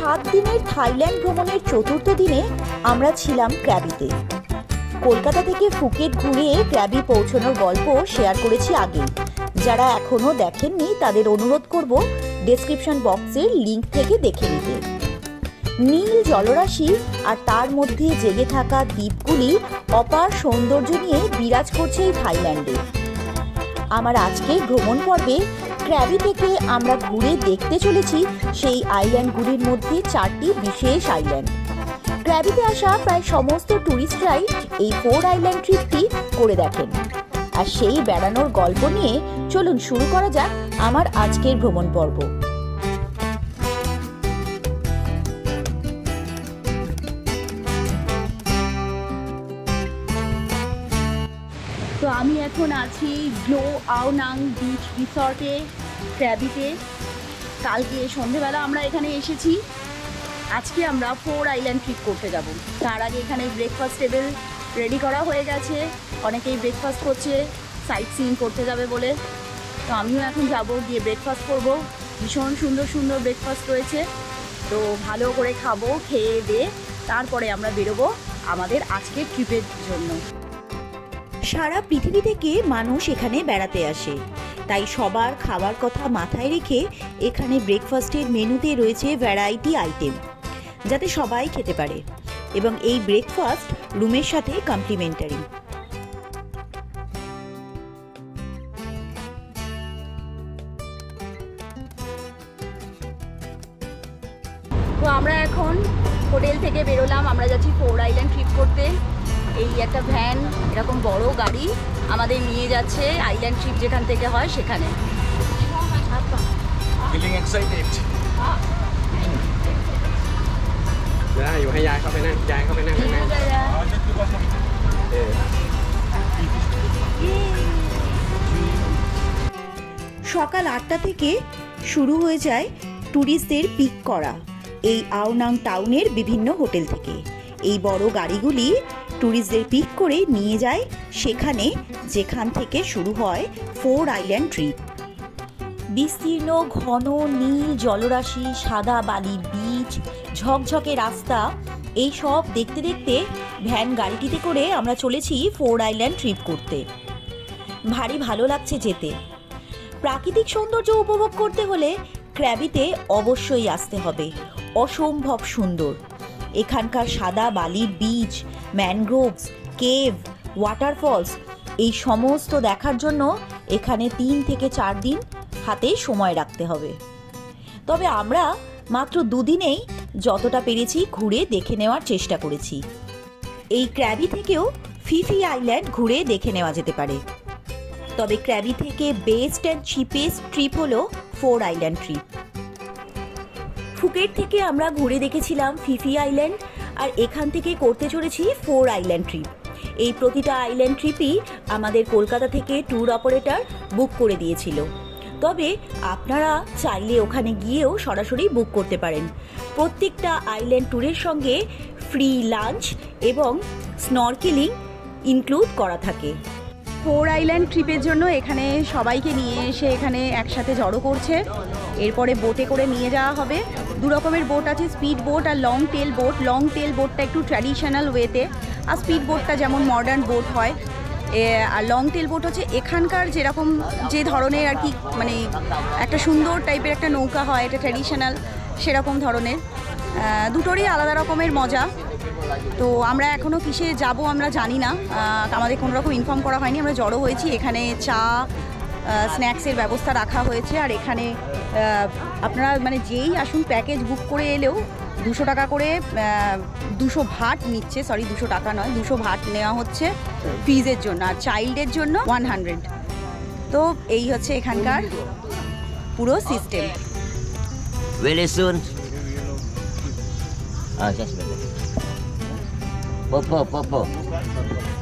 সাত দিনের থাইল্যান্ড ভ্রমণের চতুর্থ দিনে আমরা ছিলাম ক্র্যাবিতে। কলকাতা থেকে ফুকেট ঘুরে ক্র্যাবি পৌঁছানোর গল্প শেয়ার করেছি আগে যারা এখনও দেখেননি, তাদের অনুরোধ করব ডেসক্রিপশন বক্সের লিংক থেকে দেখে নিতে। নীল জলরাশি আর তার মধ্যে জেগে থাকা দ্বীপগুলি অপার সৌন্দর্য নিয়ে বিরাজ করছে এই থাইল্যান্ডে। আমার আজকের ভ্রমণ পর্বে ক্র্যাবি থেকে আমরা ঘুরে দেখতে চলেছি সেই আইল্যান্ডগুলির মধ্যে চারটি বিশেষ আইল্যান্ড। ক্র্যাবিতে আসা প্রায় সমস্ত ট্যুরিস্টরাই এই ফোর আইল্যান্ড ট্রিপটি করে দেখেন। আর সেই বেড়ানোর গল্প নিয়ে চলুন শুরু করা যাক আমার আজকের ভ্রমণ পর্ব। তো আমি এখন আছি গ্লো আওনাং বিচ রিসর্টে। ক্র্যাবিতে কালকে সন্ধেবেলা আমরা এখানে এসেছি। আজকে আমরা ফোর আইল্যান্ড ট্রিপ করতে যাব। তার আগে এখানে ব্রেকফাস্ট টেবিল রেডি করা হয়ে গেছে। অনেকেই ব্রেকফাস্ট করছে সাইট সিইং করতে যাবে বলে। তো আমিও এখন যাব, গিয়ে ব্রেকফাস্ট করব। ভীষণ সুন্দর সুন্দর ব্রেকফাস্ট রয়েছে। তো ভালো করে খাব, খেয়ে দিয়ে তারপরে আমরা বেরোবো আমাদের আজকের ট্রিপের জন্য। সারা পৃথিবী থেকে মানুষ এখানে বেড়াতে আসে। তাই সবার খাবার কথা মাথায় রেখে এখানে ব্রেকফাস্টের মেনুতে রয়েছে ভ্যারাইটি আইটেম যাতে সবাই খেতে পারে এবং এই ব্রেকফাস্ট রুমের সাথে কমপ্লিমেন্টারি তো আমরা এখন হোটেল থেকে বেরোলাম, আমরা যাচ্ছি ফোর আইল্যান্ড ট্রিপ করতে। এই একটা ভ্যান এরকম বড় গাড়ি। আমাদের নিয়ে যাচ্ছে আইল্যান্ড ট্রিপ যেখান থেকে হয় সেখানে Feeling excited ได้อยู่ให้ยายเข้าไปนั่งยายเข้าไปนั่งข้างในเออ সকাল আটটা থেকে শুরু হয়ে যায় ট্যুরিস্টদের পিক করা এই আওনাং টাউনের বিভিন্ন হোটেল থেকে এই বড় গাড়িগুলি ট্যুরিস্টদের পিক করে নিয়ে যায় সেখানে, যেখান থেকে শুরু হয় ফোর আইল্যান্ড ট্রিপ। বিস্তীর্ণ ঘন নীল জলরাশি, সাদা বালির বীচ, ঝকঝকে রাস্তা এই সব দেখতে দেখতে ভ্যান গাড়িটিতে করে আমরা চলেছি ফোর আইল্যান্ড ট্রিপ করতে। ভারী ভালো লাগছে যেতে। প্রাকৃতিক সৌন্দর্য উপভোগ করতে হলে ক্র্যাবিতে অবশ্যই আসতে হবে। অসম্ভব সুন্দর। এখানকার সাদা বালির বীচ ম্যানগ্রোভস কেভ ওয়াটারফলস এই সমস্ত দেখার জন্য এখানে তিন থেকে চার দিন হাতে সময় রাখতে হবে। তবে আমরা মাত্র দুদিনেই যতটা পেরেছি ঘুরে দেখে নেওয়ার চেষ্টা করেছি। এই ক্র্যাবি থেকেও ফিফি আইল্যান্ড ঘুরে দেখে নেওয়া যেতে পারে। তবে ক্র্যাবি থেকে বেস্ট অ্যান্ড চিপেস্ট ট্রিপ হলো ফোর আইল্যান্ড ট্রিপ। ফুকেট থেকে আমরা ঘুরে দেখেছিলাম ফিফি আইল্যান্ড, আর এখান থেকে করতে চলেছি ফোর আইল্যান্ড ট্রিপ। এই প্রতিটা আইল্যান্ড ট্রিপই আমাদের কলকাতা থেকে ট্যুর অপারেটর বুক করে দিয়েছিল। তবে আপনারা চাইলে ওখানে গিয়েও সরাসরি বুক করতে পারেন। প্রত্যেকটা আইল্যান্ড ট্যুরের সঙ্গে ফ্রি লাঞ্চ এবং স্নরকেলিং ইনক্লুড করা থাকে। ফোর আইল্যান্ড ট্রিপের জন্য এখানে সবাইকে নিয়ে এসে এখানে একসাথে জড়ো করছে। এরপরে বোটে করে নিয়ে যাওয়া হবে। দু রকমের বোট আছে স্পিড বোট আর long tail boat. Long tail বোটটা একটু ট্র্যাডিশনাল ওয়েতে আর স্পিড বোটটা যেমন মডার্ন বোট হয় আর লং টেল বোট হচ্ছে এখানকার যেরকম যে ধরনের আর কি মানে একটা সুন্দর টাইপের একটা নৌকা হয়, এটা ট্র্যাডিশনাল সেরকম ধরনের। দুটোরই আলাদা রকমের মজা। তো আমরা এখনও কিসে যাব আমরা জানি না। আমাদের কোনো রকম ইনফর্ম করা হয়নি, আমরা জড়ো হয়েছি এখানে চা স্ন্যাক্সের ব্যবস্থা রাখা হয়েছে আর এখানে আপনারা মানে যেই আসুন প্যাকেজ বুক করে এলেও দুশো টাকা করে দুশো ভাট নিচ্ছে সরি দুশো টাকা নয়, দুশো ভাট নেওয়া হচ্ছে ফিজের জন্য আর চাইল্ডের জন্য ওয়ান হান্ড্রেড তো এই হচ্ছে এখানকার পুরো সিস্টেম.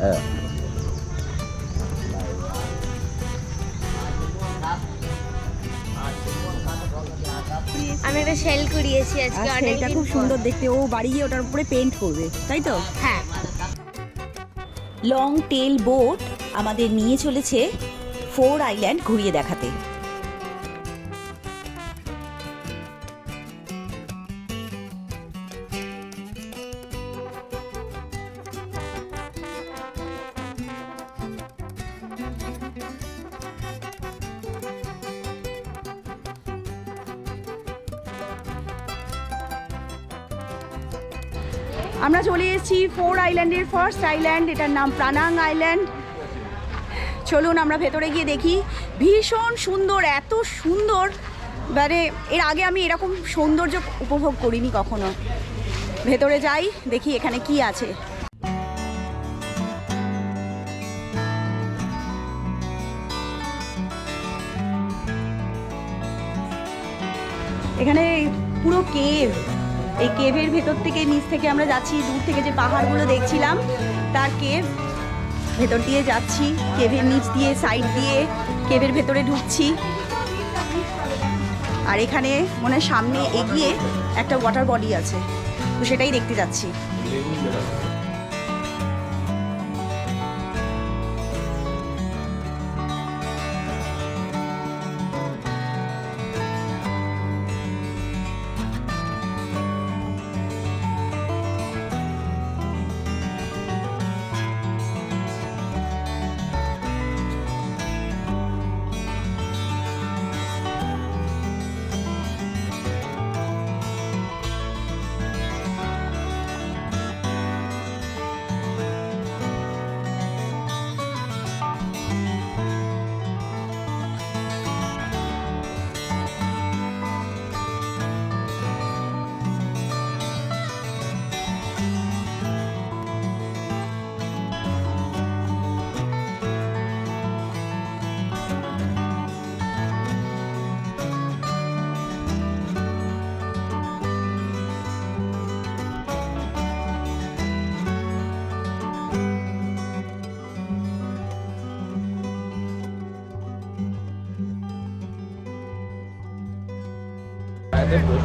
Uh. আমি একটা সেল করিয়েছি আজকে অনেক এটা খুব সুন্দর দেখতে। ও বাড়ি গিয়ে ওটার উপরে পেন্ট করবে তাই তো? হ্যাঁ। লং টেল বোট আমাদের নিয়ে চলেছে ফোর আইল্যান্ড ঘুরিয়ে দেখাতে। আমরা চলে এসেছি ফোর আইল্যান্ডের ফার্স্ট আইল্যান্ড, এটার নাম প্রানাং আইল্যান্ড। চলুন আমরা ভেতরে গিয়ে দেখি। ভীষণ সুন্দর, এত সুন্দর। মানে এর আগে আমি এরকম সৌন্দর্য উপভোগ করিনি কখনো। ভেতরে যাই, দেখি এখানে কি আছে। এখানে পুরো কেভ। এই কেভের ভেতর থেকে, নিচ থেকে আমরা যাচ্ছি, দূর থেকে যে পাহাড়গুলো দেখছিলাম, তার কেভ ভেতর দিয়ে যাচ্ছি, কেভের নিচ দিয়ে সাইড দিয়ে কেভের ভেতরে ঢুকছি। আর এখানে মনে সামনে এগিয়ে একটা ওয়াটার বডি আছে, তো সেটাই দেখতে যাচ্ছি।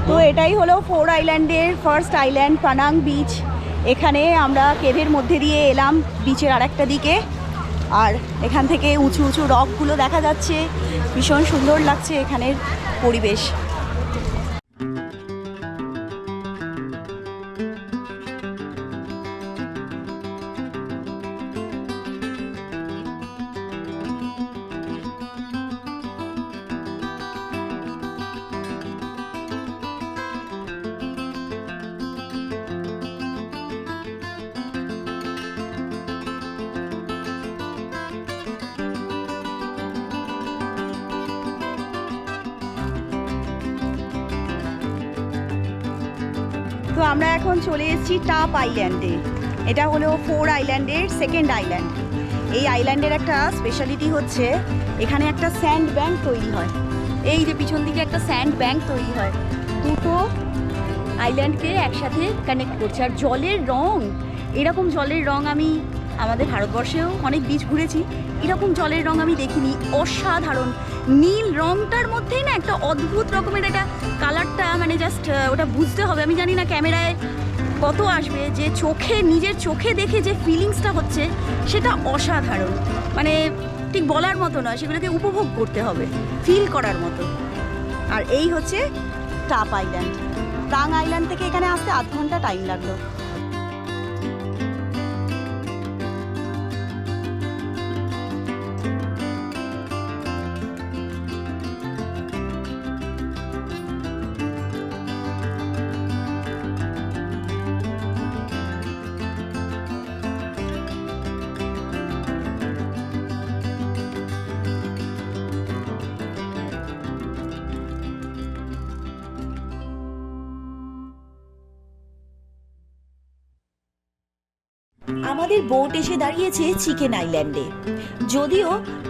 তো এটাই হলো ফোর আইল্যান্ডের ফার্স্ট আইল্যান্ড পানাং বিচ এখানে আমরা কেভের মধ্যে দিয়ে এলাম বিচের আর একটা দিকে। আর এখান থেকে উঁচু উঁচু রকগুলো দেখা যাচ্ছে। ভীষণ সুন্দর লাগছে এখানের পরিবেশ। তো আমরা এখন চলে এসেছি টাপ আইল্যান্ডে। এটা হলো ফোর আইল্যান্ডের সেকেন্ড আইল্যান্ড। এই আইল্যান্ডের একটা স্পেশালিটি হচ্ছে, এখানে একটা স্যান্ড ব্যাংক তৈরি হয়। এই যে পিছন দিকে একটা স্যান্ড ব্যাংক তৈরি হয়। দুটো আইল্যান্ডকে একসাথে কানেক্ট করছে। আর জলের রং, এরকম জলের রং আমি আমাদের ভারতবর্ষেও অনেক বীজ ঘুরেছি। এরকম জলের রং আমি দেখিনি, অসাধারণ। নীল রংটার মধ্যেই না একটা অদ্ভুত রকমের একটা কালারটা মানে জাস্ট ওটা বুঝতে হবে। আমি জানি না ক্যামেরায় কত আসবে, যে চোখে, নিজের চোখে দেখে যে ফিলিংসটা হচ্ছে, সেটা অসাধারণ। মানে ঠিক বলার মতো নয়, সেগুলোকে উপভোগ করতে হবে ফিল করার মতো। আর এই হচ্ছে টাপ আইল্যান্ড টাং আইল্যান্ড থেকে এখানে আসতে আধ ঘণ্টা টাইম লাগল। আমাদের বোট এসে দাঁড়িয়েছে চিকেন আইল্যান্ডে। যদিও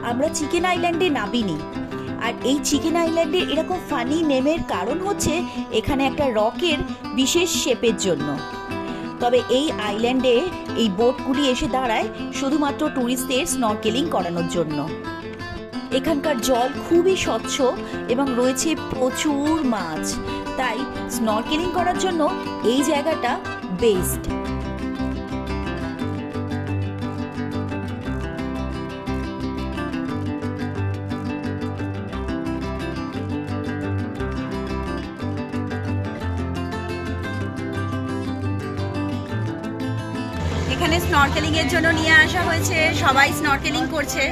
আমরা চিকেন আইল্যান্ডে নামিনি। আর এই চিকেন আইল্যান্ডের এরকম ফানি নেমের কারণ হচ্ছে এখানে একটা রকের বিশেষ শেপের জন্য। তবে এই আইল্যান্ডে এই বোটগুলি এসে দাঁড়ায় শুধুমাত্র ট্যুরিস্টদের স্নরকেলিং করানোর জন্য। এখানকার জল খুবই স্বচ্ছ এবং রয়েছে প্রচুর মাছ। তাই স্নরকেলিং করার জন্য এই জায়গাটা বেস্ট স্নরকেলিং এর জন্য নিয়ে আসা হয়েছে। সবাই স্নরকেলিং করছে।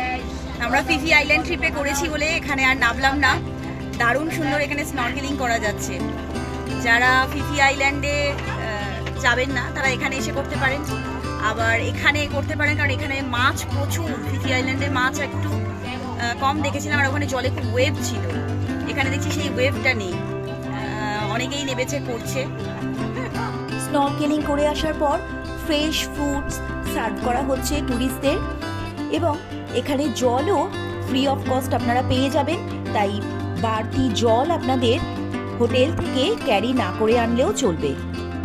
আমরা ফিফি আইল্যান্ড ট্রিপে করেছি বলে এখানে আর নামলাম না। দারুণ সুন্দর এখানে স্নরকেলিং করা যাচ্ছে। যারা ফিফি আইল্যান্ডে যাবেন না, তারা এখানে এসে করতে পারেন। আবার এখানে করতে পারেন, কারণ এখানে মাছ প্রচুর। ফিফি আইল্যান্ডে মাছ একটু কম দেখেছিলাম, আর ওখানে জলে খুব ওয়েভ ছিল। এখানে দেখছি সেই ওয়েভটা নেই। অনেকেই নেবেছে করছে। স্নরকেলিং করে আসার পর ফ্রেশ ফুডস সার্ভ করা হচ্ছে ট্যুরিস্টদের এবং এখানে জলও ফ্রি অফ কস্ট আপনারা পেয়ে যাবেন। তাই বাড়তি জল আপনাদের হোটেল থেকে ক্যারি না করে আনলেও চলবে।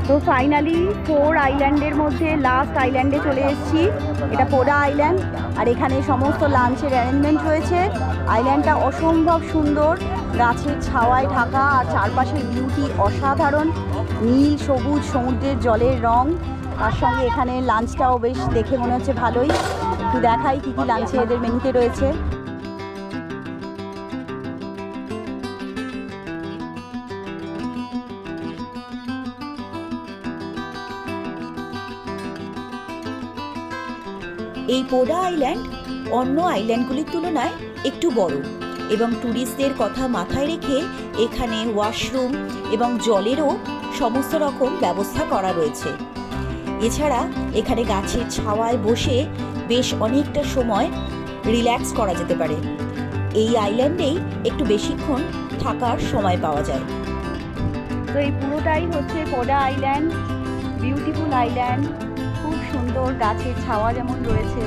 তো ফাইনালি ফোর আইল্যান্ডের মধ্যে লাস্ট আইল্যান্ডে চলে এসেছি। এটা পোড়া আইল্যান্ড। আর এখানে সমস্ত লাঞ্চের অ্যারেঞ্জমেন্ট রয়েছে আইল্যান্ডটা অসম্ভব সুন্দর। গাছের ছাওয়ায় ঢাকা আর চারপাশের বিউটি অসাধারণ। নীল, সবুজ, সমুদ্রের জলের রং। তার সঙ্গে এখানে লাঞ্চটাও বেশ দেখে মনে হচ্ছে ভালোই। একটু দেখাই কী কী লাঞ্চে এদের মেনুতে রয়েছে। এই পোডা আইল্যান্ড অন্য আইল্যান্ডগুলির তুলনায় একটু বড় এবং ট্যুরিস্টদের কথা মাথায় রেখে এখানে ওয়াশরুম এবং জলেরও সমস্ত রকম ব্যবস্থা করা রয়েছে। এছাড়া এখানে গাছের ছাওয়ায় বসে বেশ অনেকটা সময় রিল্যাক্স করা যেতে পারে। এই আইল্যান্ডেই একটু বেশিক্ষণ থাকার সময় পাওয়া যায়। তো এই পুরোটাই হচ্ছে কোডা আইল্যান্ড, বিউটিফুল আইল্যান্ড, খুব সুন্দর গাছের ছাওয়া যেমন রয়েছে,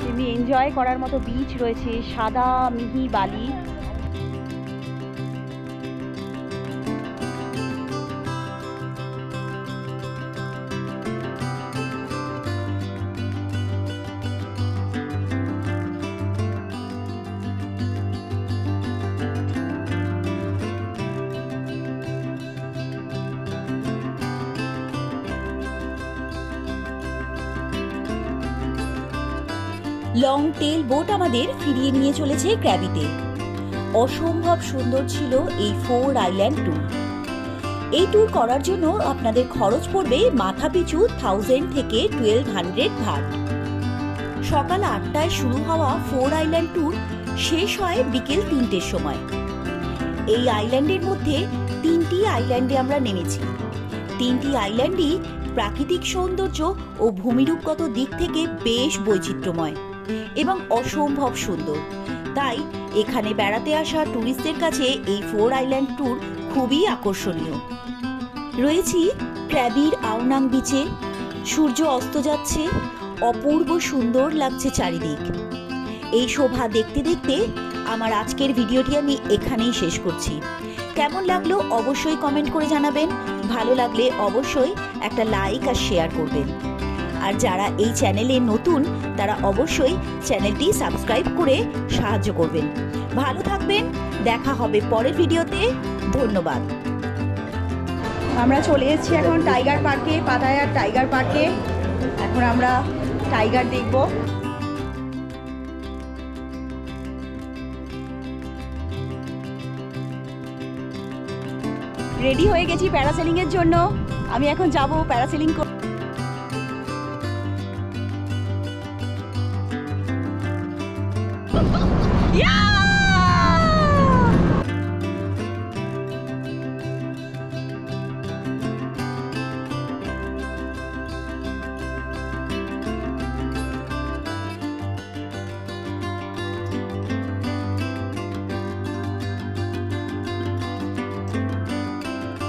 তেমনি এনজয় করার মতো বিচ রয়েছে, সাদা মিহি বালি। লং টেল বোট আমাদের ফিরিয়ে নিয়ে চলেছে ক্র্যাবিতে। অসম্ভব সুন্দর ছিল এই ফোর আইল্যান্ড ট্যুর। এই ট্যুর করার জন্য আপনাদের খরচ পড়বে মাথা পিছু থাউজেন্ড থেকে টুয়েলভ হান্ড্রেড ভাট সকাল আটটায় শুরু হওয়া ফোর আইল্যান্ড ট্যুর শেষ হয় বিকেল তিনটের সময়। এই আইল্যান্ডের মধ্যে তিনটি আইল্যান্ডে আমরা নেমেছি। তিনটি আইল্যান্ডই প্রাকৃতিক সৌন্দর্য ও ভূমিরূপগত দিক থেকে বেশ বৈচিত্র্যময়। এবং অসম্ভব সুন্দর। তাই এখানে বেড়াতে আসা ট্যুরিস্টদের কাছে এই ফোর আইল্যান্ড ট্যুর খুবই আকর্ষণীয়। রয়েছি ক্র্যাবির আউনাং বিচে। সূর্য অস্ত যাচ্ছে, অপূর্ব সুন্দর লাগছে চারিদিক। এই শোভা দেখতে দেখতে আমার আজকের ভিডিওটি আমি এখানেই শেষ করছি। কেমন লাগল অবশ্যই কমেন্ট করে জানাবেন। ভালো লাগলে অবশ্যই একটা লাইক আর শেয়ার করবেন। আর যারা এই চ্যানেলে নতুন, তারা অবশ্যই চ্যানেলটি সাবস্ক্রাইব করে সাহায্য করবেন। ভালো থাকবেন, দেখা হবে পরের ভিডিওতে, ধন্যবাদ। আমরা চলে এসেছি এখন টাইগার পার্কে, পাতায়ার টাইগার পার্কে। এখন আমরা টাইগার দেখব। রেডি হয়ে গেছি প্যারাসেলিং এর জন্য। আমি এখন যাব প্যারাসেলিং Yeah!